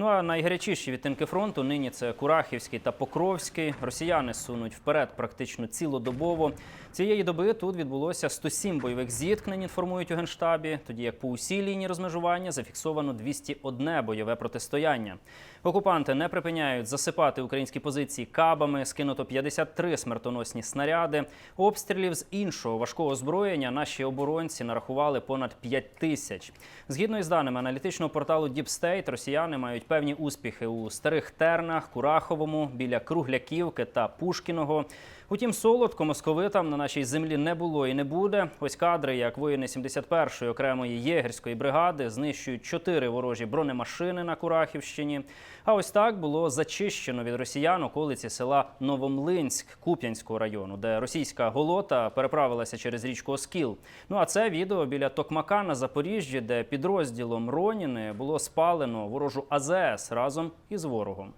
Ну а найгарячіші відтинки фронту нині це Курахівський та Покровський. Росіяни сунуть вперед практично цілодобово. Цієї доби тут відбулося 107 бойових зіткнень. Інформують у генштабі. Тоді як по усій лінії розмежування зафіксовано 201 бойове протистояння. Окупанти не припиняють засипати українські позиції кабами. Скинуто 53 смертоносні снаряди. Обстрілів з іншого важкого озброєння наші оборонці нарахували понад 5 тисяч. Згідно із даними аналітичного порталу State, росіяни мають певні успіхи у старих тернах, Кураховому, біля Кругляківки та Пушкіного. Утім, солодко московитам на нашій землі не було і не буде. Ось кадри, як воїни 71-ї окремої єгерської бригади знищують чотири ворожі бронемашини на Курахівщині. А ось так було зачищено від росіян околиці села Новомлинськ Куп'янського району, де російська голота переправилася через річку Оскіл. Ну а це відео біля Токмака на Запоріжжі, де підрозділом Роніни було спалено ворожу АЗС разом із ворогом.